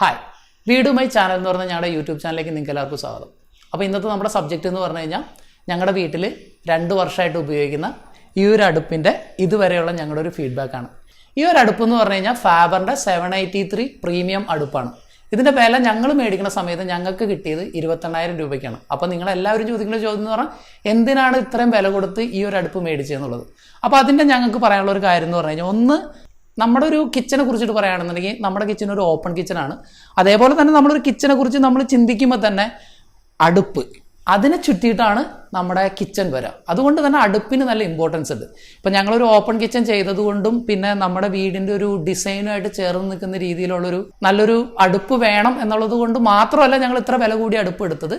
Hi വീട് my channel എന്ന് പറഞ്ഞ ഞങ്ങളുടെ യൂട്യൂബ് ചാനലിലേക്ക് നിങ്ങൾക്ക് എല്ലാവർക്കും സ്വാഗതം. അപ്പോൾ ഇന്നത്തെ നമ്മുടെ സബ്ജക്റ്റ് എന്ന് പറഞ്ഞു കഴിഞ്ഞാൽ ഞങ്ങളുടെ വീട്ടിൽ രണ്ട് വർഷമായിട്ട് ഉപയോഗിക്കുന്ന ഈ ഒരു അടുപ്പിന്റെ ഇതുവരെയുള്ള ഞങ്ങളുടെ ഒരു ഫീഡ്ബാക്കാണ് ഈ ഒരു അടുപ്പ് എന്ന് പറഞ്ഞു കഴിഞ്ഞാൽ ഫാബറിന്റെ സെവൻ എയ്റ്റി ത്രീ പ്രീമിയം അടുപ്പാണ്. ഇതിന്റെ വില ഞങ്ങൾ മേടിക്കുന്ന സമയത്ത് ഞങ്ങൾക്ക് കിട്ടിയത് ഇരുപത്തെണ്ണായിരം രൂപയ്ക്കാണ്. അപ്പോൾ നിങ്ങൾ എല്ലാവരും ചോദിക്കുന്ന ചോദ്യം എന്ന് പറഞ്ഞാൽ എന്തിനാണ് ഇത്രയും വില കൊടുത്ത് ഈ ഒരു അടുപ്പ് മേടിച്ചതെന്നുള്ളത് അപ്പോൾ അതിന്റെ ഞങ്ങൾക്ക് പറയാനുള്ള ഒരു കാര്യം എന്ന് പറഞ്ഞു കഴിഞ്ഞാൽ ഒന്ന് നമ്മുടെ ഒരു കിച്ചനെ കുറിച്ചിട്ട് പറയുകയാണെന്നുണ്ടെങ്കിൽ നമ്മുടെ കിച്ചൺ ഒരു ഓപ്പൺ കിച്ചണാണ് അതേപോലെ തന്നെ നമ്മളൊരു കിച്ചനെ കുറിച്ച് നമ്മൾ ചിന്തിക്കുമ്പോൾ തന്നെ അടുപ്പ്. അതിനെ ചുറ്റിയിട്ടാണ് നമ്മുടെ കിച്ചൺ വരാം. അതുകൊണ്ട് തന്നെ അടുപ്പിന് നല്ല ഇമ്പോർട്ടൻസ് ഉണ്ട്. ഇപ്പം ഞങ്ങളൊരു ഓപ്പൺ കിച്ചൺ ചെയ്തതുകൊണ്ടും പിന്നെ നമ്മുടെ വീടിന്റെ ഒരു ഡിസൈനുമായിട്ട് ചേർന്ന് നിൽക്കുന്ന രീതിയിലുള്ളൊരു നല്ലൊരു അടുപ്പ് വേണം എന്നുള്ളത് കൊണ്ട് മാത്രമല്ല ഞങ്ങൾ ഇത്ര വില കൂടി അടുപ്പ് എടുത്തത്.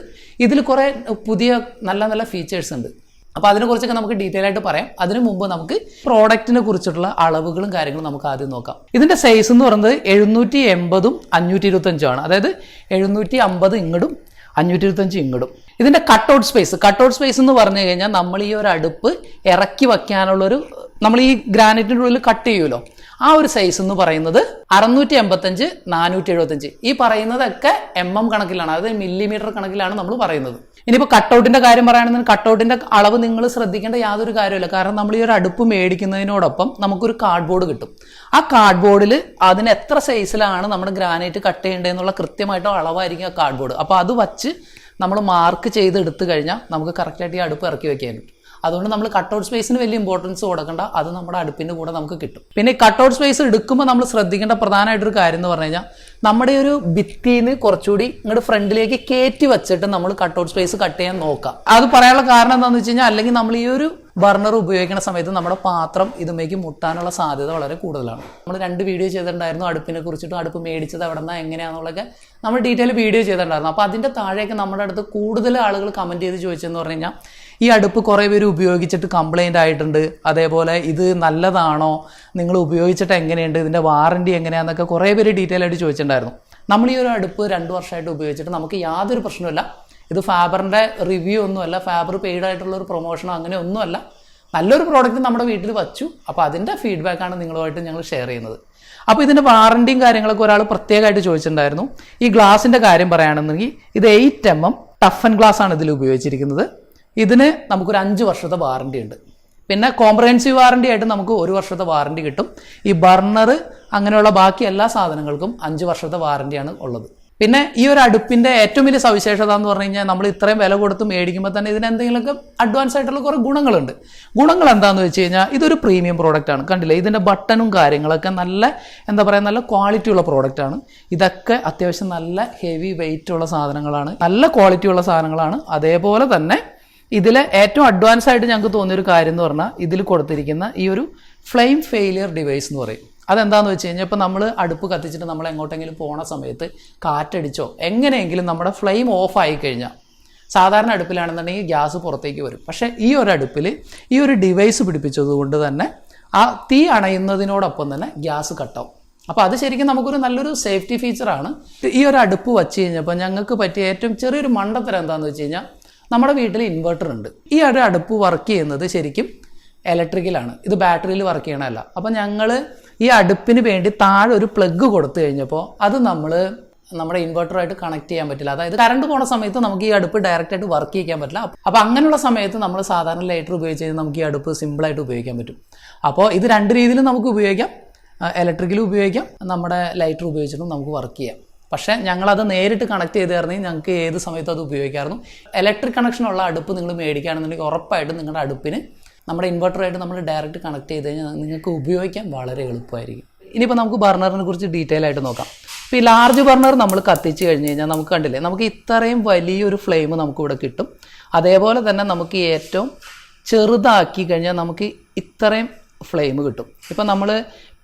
ഇതിൽ കുറേ പുതിയ നല്ല നല്ല ഫീച്ചേഴ്സ് ഉണ്ട്. അപ്പോൾ അതിനെക്കുറിച്ചൊക്കെ നമുക്ക് ഡീറ്റെയിൽ ആയിട്ട് പറയാം. അതിനു മുമ്പ് നമുക്ക് പ്രോഡക്റ്റിനെ കുറിച്ചിട്ടുള്ള അളവുകളും കാര്യങ്ങളും നമുക്ക് ആദ്യം നോക്കാം. ഇതിന്റെ സൈസ് എന്ന് പറയുന്നത് എഴുന്നൂറ്റി എൺപതും അഞ്ഞൂറ്റി ഇരുപത്തഞ്ചുമാണ് അതായത് എഴുന്നൂറ്റി അമ്പത് ഇങ്ങടും അഞ്ഞൂറ്റി ഇരുപത്തഞ്ച് ഇങ്ങടും. ഇതിന്റെ cut out space cut out space എന്ന് പറഞ്ഞു കഴിഞ്ഞാൽ നമ്മൾ ഈ ഒരു അടുപ്പ് ഇറക്കി വയ്ക്കാനുള്ളൊരു നമ്മൾ ഈ ഗ്രാനൈറ്റിന്റെ ഉള്ളിൽ കട്ട് ചെയ്യുമല്ലോ. ആ ഒരു സൈസ് എന്ന് പറയുന്നത് അറുന്നൂറ്റി എൺപത്തഞ്ച് നാനൂറ്റി എഴുപത്തഞ്ച് ഈ പറയുന്നതൊക്കെ എം എം കണക്കിലാണ് അതായത് മില്ലിമീറ്റർ കണക്കിലാണ് നമ്മൾ പറയുന്നത്. ഇനിയിപ്പോൾ കട്ടൗട്ടിന്റെ കാര്യം പറയുകയാണെന്നുണ്ടെങ്കിൽ കട്ടൗട്ടിന്റെ അളവ് നിങ്ങൾ ശ്രദ്ധിക്കേണ്ട യാതൊരു കാര്യമില്ല കാരണം നമ്മൾ ഈ ഒരു അടുപ്പ് മേടിക്കുന്നതിനോടൊപ്പം നമുക്കൊരു കാർഡ്ബോർഡ് കിട്ടും. ആ കാർഡ്ബോർഡിൽ അതിന് എത്ര സൈസിലാണ് നമ്മുടെ ഗ്രാനൈറ്റ് കട്ട് ചെയ്യേണ്ടതെന്നുള്ള കൃത്യമായിട്ട് അളവായിരിക്കും ആ കാർഡ്ബോർഡ് അപ്പോൾ അത് വച്ച് നമ്മൾ മാർക്ക് ചെയ്ത് എടുത്തു കഴിഞ്ഞാൽ നമുക്ക് കറക്റ്റായിട്ട് ഈ അടുപ്പ് ഇറക്കി വയ്ക്കാൻ പറ്റും. അതുകൊണ്ട് നമ്മൾ കട്ടൗട്ട് സ്പേസിന് വലിയ ഇമ്പോർട്ടൻസ് കൊടുക്കേണ്ട. അത് നമ്മുടെ അടുപ്പിന്റെ കൂടെ നമുക്ക് കിട്ടും. പിന്നെ കട്ടൗട്ട് സ്പേസ് എടുക്കുമ്പോൾ നമ്മൾ ശ്രദ്ധിക്കേണ്ട പ്രധാനമായിട്ടൊരു കാര്യം എന്ന് പറഞ്ഞു കഴിഞ്ഞാൽ നമ്മുടെ ഒരു ഭിത്തിന്ന് കുറച്ചുകൂടി ഇങ്ങോട്ട് ഫ്രണ്ടിലേക്ക് കയറ്റി വെച്ചിട്ട് നമ്മൾ കട്ടൗട്ട് സ്പേസ് കട്ട് ചെയ്യാൻ നോക്കാം. അത് പറയാനുള്ള കാരണം എന്താണെന്ന് വെച്ച് കഴിഞ്ഞാൽ അല്ലെങ്കിൽ നമ്മൾ ഈ ഒരു ബർണർ ഉപയോഗിക്കുന്ന സമയത്ത് നമ്മുടെ പാത്രം ഇതുമേക്ക് മുട്ടാനുള്ള സാധ്യത വളരെ കൂടുതലാണ്. നമ്മൾ രണ്ട് വീഡിയോ ചെയ്തിട്ടുണ്ടായിരുന്നു അടുപ്പിനെ കുറിച്ചിട്ടും അടുപ്പ് മേടിച്ചത് എവിടെ നിന്നാണ് എങ്ങനെയാണെന്നുള്ളതൊക്കെ നമ്മൾ ഡീറ്റെയിൽ വീഡിയോ ചെയ്തിട്ടുണ്ടായിരുന്നു. അപ്പോൾ അതിന്റെ താഴേക്ക് നമ്മുടെ അടുത്ത് കൂടുതൽ ആളുകൾ കമന്റ് ചെയ്ത് ചോദിച്ചതെന്ന് പറഞ്ഞു കഴിഞ്ഞാൽ ഈ അടുപ്പ് കുറേ പേര് ഉപയോഗിച്ചിട്ട് കംപ്ലൈന്റ് ആയിട്ടുണ്ട്. അതേപോലെ ഇത് നല്ലതാണോ? നിങ്ങൾ ഉപയോഗിച്ചിട്ട് എങ്ങനെയുണ്ട്? ഇതിന്റെ വാറണ്ടി എങ്ങനെയാണെന്നൊക്കെ കുറേ പേര് ഡീറ്റെയിൽ ആയിട്ട് ചോദിച്ചിട്ടുണ്ടായിരുന്നു. നമ്മൾ ഈ ഒരു അടുപ്പ് രണ്ട് വർഷമായിട്ട് ഉപയോഗിച്ചിട്ട് നമുക്ക് യാതൊരു പ്രശ്നമില്ല ഇത് ഫാബറിന്റെ റിവ്യൂ ഒന്നുമല്ല. ഫാബർ പെയ്ഡ് ആയിട്ടുള്ള ഒരു പ്രൊമോഷനോ അങ്ങനെ ഒന്നുമല്ല. നല്ലൊരു പ്രോഡക്റ്റ് നമ്മുടെ വീട്ടിൽ വച്ചു. അപ്പോൾ അതിന്റെ ഫീഡ്ബാക്കാണ് നിങ്ങളുമായിട്ട് ഞങ്ങൾ ഷെയർ ചെയ്യുന്നത്. അപ്പോൾ ഇതിന്റെ വാറണ്ടിയും കാര്യങ്ങളൊക്കെ ഒരാൾ പ്രത്യേകമായിട്ട് ചോദിച്ചിട്ടുണ്ടായിരുന്നു. ഈ ഗ്ലാസിന്റെ കാര്യം പറയുകയാണെന്നുണ്ടെങ്കിൽ ഇത് eight M M toughen glass ആണ് ഇതിൽ ഉപയോഗിച്ചിരിക്കുന്നത്. ഇതിന് നമുക്കൊരു അഞ്ച് വർഷത്തെ വാറണ്ടി ഉണ്ട്. പിന്നെ കോംപ്രഹെൻസീവ് വാറണ്ടി ആയിട്ട് നമുക്ക് ഒരു വർഷത്തെ വാറണ്ടി കിട്ടും. ഈ ബർണർ അങ്ങനെയുള്ള ബാക്കി എല്ലാ സാധനങ്ങൾക്കും അഞ്ച് വർഷത്തെ വാറണ്ടിയാണ് ഉള്ളത്. പിന്നെ ഈ ഒരു അടുപ്പിന്റെ ഏറ്റവും വലിയ സവിശേഷത എന്ന് പറഞ്ഞു കഴിഞ്ഞാൽ നമ്മൾ ഇത്രയും വില കൊടുത്ത് മേടിക്കുമ്പോൾ തന്നെ ഇതിന് എന്തെങ്കിലുമൊക്കെ അഡ്വാൻസ് ആയിട്ടുള്ള കുറേ ഗുണങ്ങളുണ്ട്. ഗുണങ്ങൾ എന്താണെന്ന് വെച്ച് കഴിഞ്ഞാൽ ഇതൊരു പ്രീമിയം പ്രോഡക്റ്റ് ആണ്. കണ്ടില്ലേ? ഇതിന്റെ ബട്ടണും കാര്യങ്ങളൊക്കെ നല്ല എന്താ പറയുക നല്ല ക്വാളിറ്റി ഉള്ള പ്രോഡക്റ്റ് ആണ്. ഇതൊക്കെ അത്യാവശ്യം നല്ല ഹെവി വെയിറ്റ് ഉള്ള സാധനങ്ങളാണ്. നല്ല ക്വാളിറ്റി ഉള്ള സാധനങ്ങളാണ്. അതേപോലെ തന്നെ ഇതിൽ ഏറ്റവും അഡ്വാൻസ് ആയിട്ട് ഞങ്ങൾക്ക് തോന്നിയൊരു കാര്യം എന്ന് പറഞ്ഞാൽ ഇതിൽ കൊടുത്തിരിക്കുന്ന ഈ ഒരു ഫ്ലെയിം ഫെയിലിയർ ഡിവൈസ് എന്ന് പറയും. അതെന്താണെന്ന് വെച്ച് കഴിഞ്ഞാൽ ഇപ്പോൾ നമ്മൾ അടുപ്പ് കത്തിച്ചിട്ട് നമ്മൾ എങ്ങോട്ടെങ്കിലും പോണ സമയത്ത് കാറ്റടിച്ചോ എങ്ങനെയെങ്കിലും നമ്മുടെ ഫ്ലെയിം ഓഫ് ആയി കഴിഞ്ഞാൽ സാധാരണ അടുപ്പിലാണെന്നുണ്ടെങ്കിൽ ഗ്യാസ് പുറത്തേക്ക് വരും. പക്ഷേ ഈ ഒരു അടുപ്പിൽ ഈ ഒരു ഡിവൈസ് പിടിപ്പിച്ചതുകൊണ്ട് തന്നെ ആ തീ അണയുന്നതിനോടൊപ്പം തന്നെ ഗ്യാസ് കട്ടാവും. അപ്പോൾ അത് ശരിക്കും നമുക്കൊരു നല്ലൊരു സേഫ്റ്റി ഫീച്ചറാണ് ഈ ഒരു അടുപ്പ് വച്ച് കഴിഞ്ഞപ്പോൾ ഞങ്ങൾക്ക് പറ്റിയ ഏറ്റവും ചെറിയൊരു മണ്ടത്തരം എന്താണെന്ന് വെച്ച് കഴിഞ്ഞാൽ നമ്മുടെ വീട്ടിൽ ഇൻവെർട്ടർ ഉണ്ട്. ഈ ഒരു അടുപ്പ് വർക്ക് ചെയ്യുന്നത് ശരിക്കും ഇലക്ട്രിക്കലാണ് ഇത് ബാറ്ററിയിൽ വർക്ക് ചെയ്യണമല്ല അപ്പോൾ ഞങ്ങൾ ഈ അടുപ്പിന് വേണ്ടി താഴെ ഒരു പ്ലഗ് കൊടുത്തു കഴിഞ്ഞപ്പോൾ അത് നമ്മൾ നമ്മുടെ ഇൻവെർട്ടറായിട്ട് കണക്ട് ചെയ്യാൻ പറ്റില്ല. അതായത് കറണ്ട് പോണ സമയത്ത് നമുക്ക് ഈ അടുപ്പ് ഡയറക്റ്റ് ആയിട്ട് വർക്ക് ചെയ്യാൻ പറ്റില്ല. അപ്പോൾ അങ്ങനെയുള്ള സമയത്ത് നമ്മൾ സാധാരണ ലൈറ്റർ ഉപയോഗിച്ച് കഴിഞ്ഞാൽ നമുക്ക് ഈ അടുപ്പ് സിമ്പിളായിട്ട് ഉപയോഗിക്കാൻ പറ്റും. അപ്പോൾ ഇത് രണ്ട് രീതിയിലും നമുക്ക് ഉപയോഗിക്കാം. ഇലക്ട്രിക്കലും ഉപയോഗിക്കാം. നമ്മുടെ ലൈറ്റർ ഉപയോഗിച്ചിട്ടും നമുക്ക് വർക്ക് ചെയ്യാം. പക്ഷേ ഞങ്ങളത് നേരിട്ട് കണക്ട് ചെയ്ത് തരണമെങ്കിൽ ഞങ്ങൾക്ക് ഏത് സമയത്തും അത് ഉപയോഗിക്കാമായിരുന്നു. ഇലക്ട്രിക് കണക്ഷൻ ഉള്ള അടുപ്പ് നിങ്ങൾ മേടിക്കുകയാണെന്നുണ്ടെങ്കിൽ ഉറപ്പായിട്ടും നിങ്ങളുടെ അടുപ്പിന് നമ്മുടെ ഇൻവെർട്ടറായിട്ട് നമ്മൾ ഡയറക്റ്റ് കണക്ട് ചെയ്ത് കഴിഞ്ഞാൽ നിങ്ങൾക്ക് ഉപയോഗിക്കാൻ വളരെ എളുപ്പമായിരിക്കും. ഇനിയിപ്പോൾ നമുക്ക് ബർണറിനെ കുറിച്ച് ഡീറ്റെയിൽ ആയിട്ട് നോക്കാം. ഇപ്പോൾ ഈ ലാർജ് ബർണർ നമ്മൾ കത്തിച്ച് കഴിഞ്ഞ് കഴിഞ്ഞാൽ നമുക്ക് കണ്ടില്ലേ നമുക്ക് ഇത്രയും വലിയൊരു ഫ്ലെയിം നമുക്കിവിടെ കിട്ടും. അതേപോലെ തന്നെ നമുക്ക് ഏറ്റവും ചെറുതാക്കി കഴിഞ്ഞാൽ നമുക്ക് ഇത്രയും ഫ്ലെയിം കിട്ടും. ഇപ്പം നമ്മൾ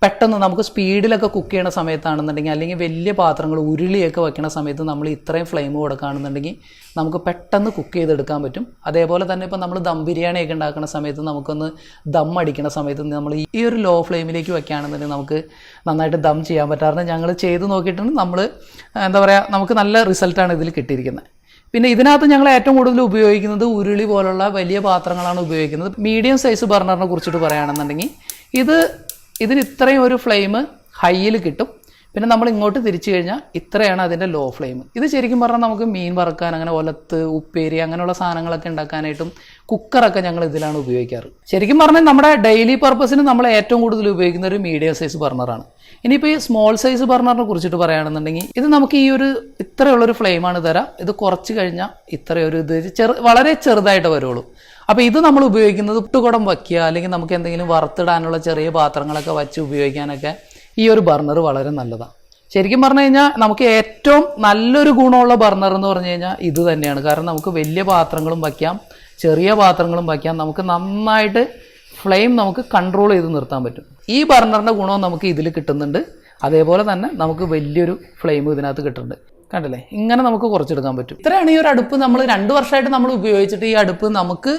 പെട്ടെന്ന് നമുക്ക് സ്പീഡിലൊക്കെ കുക്ക് ചെയ്യണ സമയത്താണെന്നുണ്ടെങ്കിൽ അല്ലെങ്കിൽ വലിയ പാത്രങ്ങൾ ഉരുളിയൊക്കെ വെക്കണ സമയത്ത് നമ്മൾ ഇത്രയും ഫ്ലെയിം കൊടുക്കുകയാണെന്നുണ്ടെങ്കിൽ നമുക്ക് പെട്ടെന്ന് കുക്ക് ചെയ്തെടുക്കാൻ പറ്റും. അതേപോലെ തന്നെ ഇപ്പോൾ നമ്മൾ ദം ബിരിയാണിയൊക്കെ ഉണ്ടാക്കുന്ന സമയത്ത് നമുക്കൊന്ന് ദം അടിക്കണ സമയത്ത് നമ്മൾ ഈ ഒരു ലോ ഫ്ലെയിമിലേക്ക് വെക്കുകയാണെന്നുണ്ടെങ്കിൽ നമുക്ക് നന്നായിട്ട് ദം ചെയ്യാൻ പറ്റാറുണ്ട് ഞങ്ങൾ ചെയ്ത് നോക്കിയിട്ടുണ്ട് നമ്മൾ എന്താ പറയുക നമുക്ക് നല്ല റിസൾട്ടാണ് ഇതിൽ കിട്ടിയിരിക്കുന്നത്. പിന്നെ ഇതിനകത്ത് ഞങ്ങൾ ഏറ്റവും കൂടുതൽ ഉപയോഗിക്കുന്നത് ഉരുളി പോലുള്ള വലിയ പാത്രങ്ങളാണ് ഉപയോഗിക്കുന്നത്. മീഡിയം സൈസ് ബർണറിനെ കുറിച്ചിട്ട് പറയുകയാണെന്നുണ്ടെങ്കിൽ ഇത് ഇതിന് ഇത്രയും ഒരു ഫ്ലെയിം ഹൈയിൽ കിട്ടും. പിന്നെ നമ്മൾ ഇങ്ങോട്ട് തിരിച്ചു കഴിഞ്ഞാൽ ഇത്രയാണ് അതിന്റെ ലോ ഫ്ലെയിം ഇത് ശരിക്കും പറഞ്ഞാൽ നമുക്ക് മീൻ വറുക്കാൻ അങ്ങനെ ഒലത്ത് ഉപ്പേരി അങ്ങനെയുള്ള സാധനങ്ങളൊക്കെ ഉണ്ടാക്കാനായിട്ടും കുക്കറൊക്കെ ഞങ്ങൾ ഇതിലാണ് ഉപയോഗിക്കാറ്. ശരിക്കും പറഞ്ഞാൽ നമ്മുടെ ഡെയിലി പർപ്പസിന് നമ്മൾ ഏറ്റവും കൂടുതൽ ഉപയോഗിക്കുന്ന ഒരു മീഡിയം സൈസ് ബർണറാണ് ഇനിയിപ്പോൾ ഈ സ്മോൾ സൈസ് ബർണറിനെ കുറിച്ചിട്ട് പറയുകയാണെന്നുണ്ടെങ്കിൽ ഇത് നമുക്ക് ഈ ഒരു ഇത്രയുള്ളൊരു ഫ്ലെയിമാണ് തരാം. ഇത് കുറച്ച് കഴിഞ്ഞാൽ ഇത്രയൊരു ഇത് ചെറു വളരെ ചെറുതായിട്ട് വരുള്ളൂ. അപ്പോൾ ഇത് നമ്മൾ ഉപയോഗിക്കുന്നത് ഉട്ടുകുടം വയ്ക്കുക അല്ലെങ്കിൽ നമുക്ക് എന്തെങ്കിലും വറുത്തിടാനുള്ള ചെറിയ പാത്രങ്ങളൊക്കെ വച്ച് ഉപയോഗിക്കാനൊക്കെ ഈ ഒരു ബർണർ വളരെ നല്ലതാണ് ശരിക്കും പറഞ്ഞു കഴിഞ്ഞാൽ നമുക്ക് ഏറ്റവും നല്ലൊരു ഗുണമുള്ള ബർണർ എന്ന് പറഞ്ഞു കഴിഞ്ഞാൽ ഇത് തന്നെയാണ്. കാരണം നമുക്ക് വലിയ പാത്രങ്ങളും വയ്ക്കാം ചെറിയ പാത്രങ്ങളും വയ്ക്കാം. നമുക്ക് നന്നായിട്ട് ഫ്ലെയിം നമുക്ക് കൺട്രോൾ ചെയ്ത് നിർത്താൻ പറ്റും. ഈ ബർണറിന്റെ ഗുണവും നമുക്ക് ഇതിൽ കിട്ടുന്നുണ്ട്. അതേപോലെ തന്നെ നമുക്ക് വലിയൊരു ഫ്ലെയിം ഇതിനകത്ത് കിട്ടുന്നുണ്ട്. കണ്ടില്ലേ? ഇങ്ങനെ നമുക്ക് കുറച്ചെടുക്കാൻ പറ്റും. ഇത്രയാണ് ഈ ഒരു അടുപ്പ് നമ്മൾ രണ്ട് വർഷമായിട്ട് നമ്മൾ ഉപയോഗിച്ചിട്ട് ഈ അടുപ്പ് നമുക്ക്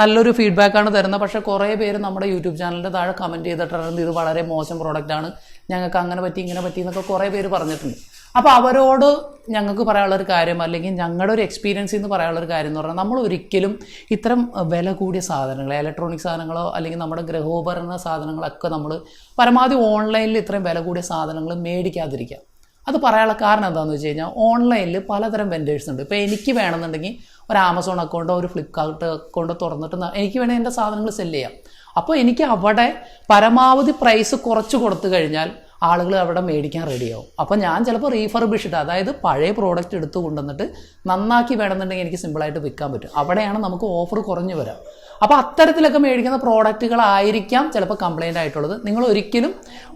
നല്ലൊരു ഫീഡ്ബാക്കാണ് തരുന്നത്. പക്ഷേ കുറേ പേര് നമ്മുടെ യൂട്യൂബ് ചാനലിന്റെ താഴെ കമന്റ് ചെയ്തിട്ടുണ്ട് ഇത് വളരെ മോശം പ്രോഡക്റ്റാണ് ഞങ്ങൾക്ക് അങ്ങനെ പറ്റി ഇങ്ങനെ പറ്റി എന്നൊക്കെ കുറേ പേര് പറഞ്ഞിട്ടുണ്ട്. അപ്പോൾ അവരോട് ഞങ്ങൾക്ക് പറയാനുള്ളൊരു കാര്യം അല്ലെങ്കിൽ ഞങ്ങളുടെ ഒരു എക്സ്പീരിയൻസ് എന്ന് പറയാനുള്ള ഒരു കാര്യം എന്ന് പറഞ്ഞാൽ നമ്മൾ ഒരിക്കലും ഇത്തരം വില കൂടിയ സാധനങ്ങൾ ഇലക്ട്രോണിക് സാധനങ്ങളോ അല്ലെങ്കിൽ നമ്മുടെ ഗൃഹോപകരണ സാധനങ്ങളൊക്കെ നമ്മൾ പരമാവധി ഓൺലൈനിൽ ഇത്രയും വില കൂടിയ സാധനങ്ങൾ മേടിക്കാതിരിക്കുക. അത് പറയാനുള്ള കാരണം എന്താണെന്ന് വെച്ച് കഴിഞ്ഞാൽ ഓൺലൈനിൽ പലതരം വെൻഡേഴ്സ് ഉണ്ട്. ഇപ്പോൾ എനിക്ക് വേണമെന്നുണ്ടെങ്കിൽ ഒരു ആമസോൺ അക്കൗണ്ടോ ഒരു ഫ്ലിപ്കാർട്ട് അക്കൗണ്ടോ തുറന്നിട്ട് എനിക്ക് വേണമെങ്കിൽ എന്റെ സാധനങ്ങൾ സെല്ല് ചെയ്യാം. അപ്പോൾ എനിക്ക് അവിടെ പരമാവധി പ്രൈസ് കുറച്ച് കൊടുത്തു കഴിഞ്ഞാൽ ആളുകൾ അവിടെ മേടിക്കാൻ റെഡിയാവും അപ്പോൾ ഞാൻ ചിലപ്പോൾ റീഫർബിഷ്ഡ് അതായത് പഴയ പ്രോഡക്റ്റ് എടുത്തു കൊണ്ടുവന്നിട്ട് നന്നാക്കി വേണമെന്നുണ്ടെങ്കിൽ എനിക്ക് സിമ്പിളായിട്ട് വിൽക്കാൻ പറ്റും. അവിടെയാണ് നമുക്ക് ഓഫർ കുറഞ്ഞു വരാം. അപ്പോൾ അത്തരത്തിലൊക്കെ മേടിക്കുന്ന പ്രോഡക്റ്റുകളായിരിക്കാം ചിലപ്പോൾ കംപ്ലൈന്റ് ആയിട്ടുള്ളത്. നിങ്ങൾ ഒരിക്കലും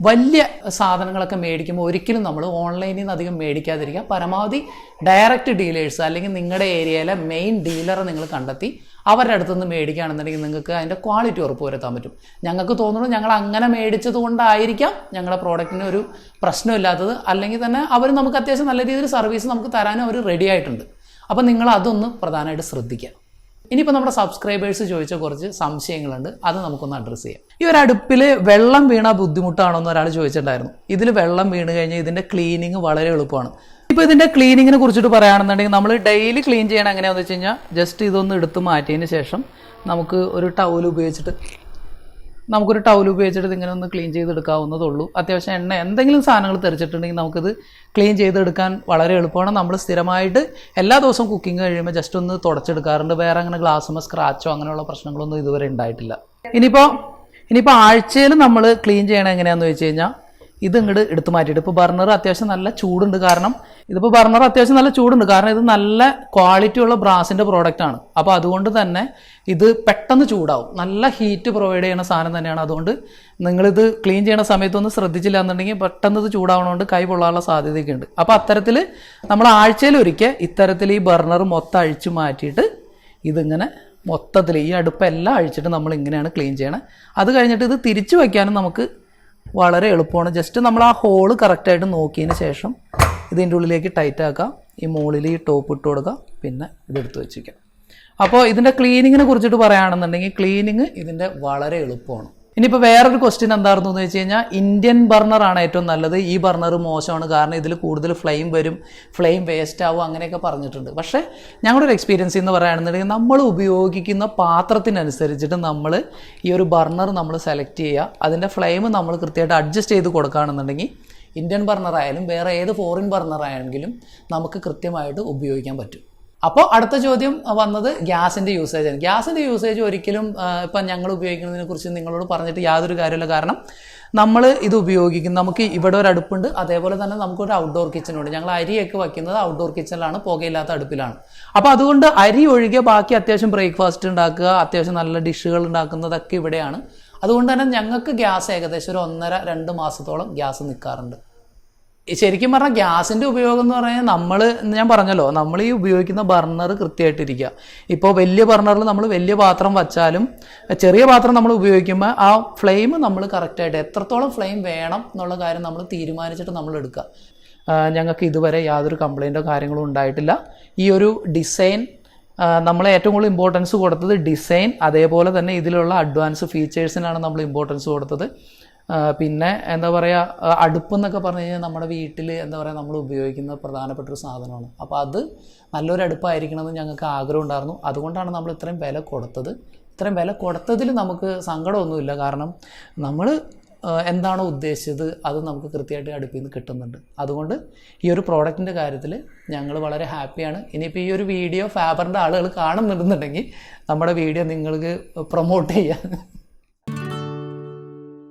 വലിയ സാധനങ്ങളൊക്കെ മേടിക്കുമ്പോൾ ഒരിക്കലും നമ്മൾ ഓൺലൈനിൽ നിന്ന് അധികം മേടിക്കാതിരിക്കുക. പരമാവധി ഡയറക്റ്റ് ഡീലേഴ്സ് അല്ലെങ്കിൽ നിങ്ങളുടെ ഏരിയയിലെ മെയിൻ ഡീലറെ നിങ്ങൾ കണ്ടെത്തി അവരുടെ അടുത്ത് നിന്ന് മേടിക്കുകയാണെന്നുണ്ടെങ്കിൽ നിങ്ങൾക്ക് അതിന്റെ ക്വാളിറ്റി ഉറപ്പ് വരുത്താൻ പറ്റും. ഞങ്ങൾക്ക് തോന്നുന്നു ഞങ്ങൾ അങ്ങനെ മേടിച്ചത് കൊണ്ടായിരിക്കാം ഞങ്ങളുടെ പ്രോഡക്റ്റിന് ഒരു പ്രശ്നമില്ലാത്തത് അല്ലെങ്കിൽ തന്നെ അവർ നമുക്ക് അത്യാവശ്യം നല്ല രീതിയിൽ സർവീസ് നമുക്ക് തരാനും അവർ റെഡി ആയിട്ടുണ്ട്. അപ്പോൾ നിങ്ങൾ അതൊന്ന് പ്രധാനമായിട്ട് ശ്രദ്ധിക്കുക. ഇനിയിപ്പോൾ നമ്മുടെ സബ്സ്ക്രൈബേഴ്സ് ചോദിച്ച കുറച്ച് സംശയങ്ങളുണ്ട്. അത് നമുക്കൊന്ന് അഡ്രസ്സ് ചെയ്യാം. ഈ ഒരു അടുപ്പിൽ വെള്ളം വീണ ബുദ്ധിമുട്ടാണോ എന്ന് ഒരാൾ ചോദിച്ചിട്ടുണ്ടായിരുന്നു. ഇതിൽ വെള്ളം വീണ് കഴിഞ്ഞാൽ ഇതിന്റെ ക്ലീനിങ് വളരെ എളുപ്പമാണ്. ഇപ്പോൾ ഇതിന്റെ ക്ലീനിങ്ങിനെ കുറിച്ചിട്ട് പറയുകയാണെന്നുണ്ടെങ്കിൽ നമ്മൾ ഡെയിലി ക്ലീൻ ചെയ്യണം എങ്ങനെയാണെന്ന് വെച്ച് കഴിഞ്ഞാൽ ജസ്റ്റ് ഇതൊന്ന് എടുത്ത് മാറ്റിയതിന് ശേഷം നമുക്ക് ഒരു ടവൽ ഉപയോഗിച്ചിട്ട് നമുക്കൊരു ടൗൽ ഉപയോഗിച്ചിട്ട് ഇതിങ്ങനെ ഒന്ന് ക്ലീൻ ചെയ്തെടുക്കാവുന്നതേ ഉള്ളൂ അത്യാവശ്യം എണ്ണ എന്തെങ്കിലും സാധനങ്ങൾ തെറിച്ചിട്ടുണ്ടെങ്കിൽ നമുക്കിത് ക്ലീൻ ചെയ്തെടുക്കാൻ വളരെ എളുപ്പമാണ്. നമ്മൾ സ്ഥിരമായിട്ട് എല്ലാ ദിവസവും കുക്കിംഗ് കഴിയുമ്പോൾ ജസ്റ്റ് ഒന്ന് തുടച്ചെടുക്കാറുണ്ട്. വേറെ അങ്ങനെ ഗ്ലാസ്സുമോ സ്ക്രാച്ചോ അങ്ങനെയുള്ള പ്രശ്നങ്ങളൊന്നും ഇതുവരെ ഉണ്ടായിട്ടില്ല. ഇനിയിപ്പോൾ ഇനിയിപ്പോൾ ആഴ്ചയിൽ നമ്മൾ ക്ലീൻ ചെയ്യണം എങ്ങനെയാണെന്ന് വെച്ച് കഴിഞ്ഞാൽ ഇത് ഇങ്ങോട്ട് എടുത്തു മാറ്റിയിട്ട്. ഇപ്പോൾ ബർണർ അത്യാവശ്യം നല്ല ചൂടുണ്ട് കാരണം ഇതിപ്പോൾ ബർണർ അത്യാവശ്യം നല്ല ചൂടുണ്ട്. കാരണം ഇത് നല്ല ക്വാളിറ്റി ഉള്ള ബ്രാസിന്റെ ആണ്. അപ്പോൾ അതുകൊണ്ട് തന്നെ ഇത് പെട്ടെന്ന് ചൂടാവും. നല്ല ഹീറ്റ് പ്രൊവൈഡ് ചെയ്യുന്ന സാധനം തന്നെയാണ്. അതുകൊണ്ട് നിങ്ങളിത് ക്ലീൻ ചെയ്യുന്ന സമയത്തൊന്നും ശ്രദ്ധിച്ചില്ല എന്നുണ്ടെങ്കിൽ പെട്ടെന്ന് ഇത് ചൂടാവണോണ്ട് കൈ പൊള്ളാനുള്ള സാധ്യതയൊക്കെ ഉണ്ട് അപ്പോൾ അത്തരത്തിൽ നമ്മൾ ആഴ്ചയിൽ ഒരിക്കൽ ഇത്തരത്തിൽ ഈ ബർണർ മൊത്തം അഴിച്ചു മാറ്റിയിട്ട് ഇതിങ്ങനെ മൊത്തത്തിൽ ഈ അടുപ്പെല്ലാം അഴിച്ചിട്ട് നമ്മൾ ഇങ്ങനെയാണ് ക്ലീൻ ചെയ്യണത് അത് കഴിഞ്ഞിട്ട് ഇത് തിരിച്ചു വയ്ക്കാനും നമുക്ക് വളരെ എളുപ്പമാണ്. ജസ്റ്റ് നമ്മൾ ആ ഹോൾ കറക്റ്റായിട്ട് നോക്കിയതിന് ശേഷം ഇതിന്റെ ഉള്ളിലേക്ക് ടൈറ്റ് ആക്കാം. ഈ മുകളിൽ ഈ ടോപ്പ് ഇട്ട് കൊടുക്കുക പിന്നെ ഇതെടുത്ത് വെച്ചിരിക്കാം. അപ്പോൾ ഇതിന്റെ ക്ലീനിങ്ങിനെ കുറിച്ചിട്ട് പറയുകയാണെന്നുണ്ടെങ്കിൽ ക്ലീനിങ് ഇതിന്റെ വളരെ എളുപ്പമാണ്. ഇനിയിപ്പോൾ വേറൊരു ക്വസ്റ്റ്യൻ എന്തായിരുന്നു എന്ന് വെച്ച് കഴിഞ്ഞാൽ ഇന്ത്യൻ ബർണറാണ് ഏറ്റവും നല്ലത്. ഈ ബർണർ മോശമാണ്. കാരണം ഇതിൽ കൂടുതൽ ഫ്ലെയിം വരും. ഫ്ലെയിം വേസ്റ്റ് ആവും. അങ്ങനെയൊക്കെ പറഞ്ഞിട്ടുണ്ട്. പക്ഷേ ഞങ്ങളുടെ ഒരു എക്സ്പീരിയൻസ് എന്ന് പറയുകയാണെന്നുണ്ടെങ്കിൽ നമ്മൾ ഉപയോഗിക്കുന്ന പാത്രത്തിനനുസരിച്ചിട്ട് നമ്മൾ ഈ ഒരു ബർണർ നമ്മൾ സെലക്ട് ചെയ്യുക. അതിന്റെ ഫ്ലെയിം നമ്മൾ കൃത്യമായിട്ട് അഡ്ജസ്റ്റ് ചെയ്ത് കൊടുക്കുകയാണെന്നുണ്ടെങ്കിൽ ഇന്ത്യൻ ബർണർ ആയാലും വേറെ ഏത് ഫോറിൻ ബർണർ ആയെങ്കിലും നമുക്ക് കൃത്യമായിട്ട് ഉപയോഗിക്കാൻ പറ്റും. അപ്പോൾ അടുത്ത ചോദ്യം വന്നത് ഗ്യാസിന്റെ യൂസേജ് ആണ്. ഗ്യാസിന്റെ യൂസേജ് ഒരിക്കലും ഇപ്പം ഞങ്ങൾ ഉപയോഗിക്കുന്നതിനെ കുറിച്ച് നിങ്ങളോട് പറഞ്ഞിട്ട് യാതൊരു കാര്യമില്ല കാരണം നമ്മൾ ഇത് ഉപയോഗിക്കും നമുക്ക് ഇവിടെ ഒരു അടുപ്പുണ്ട്. അതേപോലെ തന്നെ നമുക്കൊരു ഔട്ട്ഡോർ കിച്ചണുണ്ട് ഞങ്ങൾ അരിയൊക്കെ വയ്ക്കുന്നത് ഔട്ട്ഡോർ കിച്ചണിലാണ് പുകയില്ലാത്ത അടുപ്പിലാണ്. അപ്പോൾ അതുകൊണ്ട് അരി ഒഴികെ ബാക്കി അത്യാവശ്യം ബ്രേക്ക്ഫാസ്റ്റ് ഉണ്ടാക്കുക അത്യാവശ്യം നല്ല ഡിഷുകൾ ഉണ്ടാക്കുന്നതൊക്കെ ഇവിടെയാണ്. അതുകൊണ്ട് തന്നെ ഞങ്ങൾക്ക് ഗ്യാസ് ഏകദേശം ഒരു ഒന്നര രണ്ട് മാസത്തോളം ഗ്യാസ് നിൽക്കാറുണ്ട്. ശരിക്കും പറഞ്ഞാൽ ഗ്യാസിന്റെ ഉപയോഗം എന്ന് പറഞ്ഞാൽ നമ്മൾ ഞാൻ പറഞ്ഞല്ലോ നമ്മൾ ഈ ഉപയോഗിക്കുന്ന ബർണർ കൃത്യമായിട്ടിരിക്കുക. ഇപ്പോൾ വലിയ ബർണറിൽ നമ്മൾ വലിയ പാത്രം വച്ചാലും ചെറിയ പാത്രം നമ്മൾ ഉപയോഗിക്കുമ്പോൾ ആ ഫ്ലെയിം നമ്മൾ കറക്റ്റായിട്ട് എത്രത്തോളം ഫ്ലെയിം വേണം എന്നുള്ള കാര്യം നമ്മൾ തീരുമാനിച്ചിട്ട് നമ്മൾ എടുക്കുക. ഞങ്ങൾക്ക് ഇതുവരെ യാതൊരു കംപ്ലൈന്റോ കാര്യങ്ങളോ ഉണ്ടായിട്ടില്ല. ഈ ഒരു ഡിസൈൻ നമ്മൾ ഏറ്റവും കൂടുതൽ ഇമ്പോർട്ടൻസ് കൊടുത്തത് ഡിസൈൻ അതേപോലെ തന്നെ ഇതിലുള്ള അഡ്വാൻസ് ഫീച്ചേഴ്സിനാണ് നമ്മൾ ഇമ്പോർട്ടൻസ് കൊടുത്തത്. പിന്നെ എന്താ പറയുക അടുപ്പ് എന്നൊക്കെ പറഞ്ഞു കഴിഞ്ഞാൽ നമ്മുടെ വീട്ടിൽ എന്താ പറയുക നമ്മൾ ഉപയോഗിക്കുന്ന പ്രധാനപ്പെട്ട ഒരു സാധനമാണ്. അപ്പോൾ അത് നല്ലൊരു അടുപ്പായിരിക്കണമെന്ന് ഞങ്ങൾക്ക് ആഗ്രഹം ഉണ്ടായിരുന്നു. അതുകൊണ്ടാണ് നമ്മൾ ഇത്രയും വില കൊടുത്തത്. ഇത്രയും വില കൊടുത്തതിൽ നമുക്ക് സങ്കടമൊന്നുമില്ല. കാരണം നമ്മൾ എന്താണോ ഉദ്ദേശിച്ചത് അത് നമുക്ക് കൃത്യമായിട്ട് അടുപ്പിൽ നിന്ന് കിട്ടുന്നുണ്ട്. അതുകൊണ്ട് ഈ ഒരു പ്രോഡക്റ്റിന്റെ കാര്യത്തിൽ ഞങ്ങൾ വളരെ ഹാപ്പിയാണ്. ഇനിയിപ്പോൾ ഈ ഒരു വീഡിയോ ഫാബറിന്റെ ആളുകൾ കാണുന്നുണ്ടെന്നുണ്ടെങ്കിൽ നമ്മുടെ വീഡിയോ നിങ്ങൾക്ക് പ്രൊമോട്ട് ചെയ്യാൻ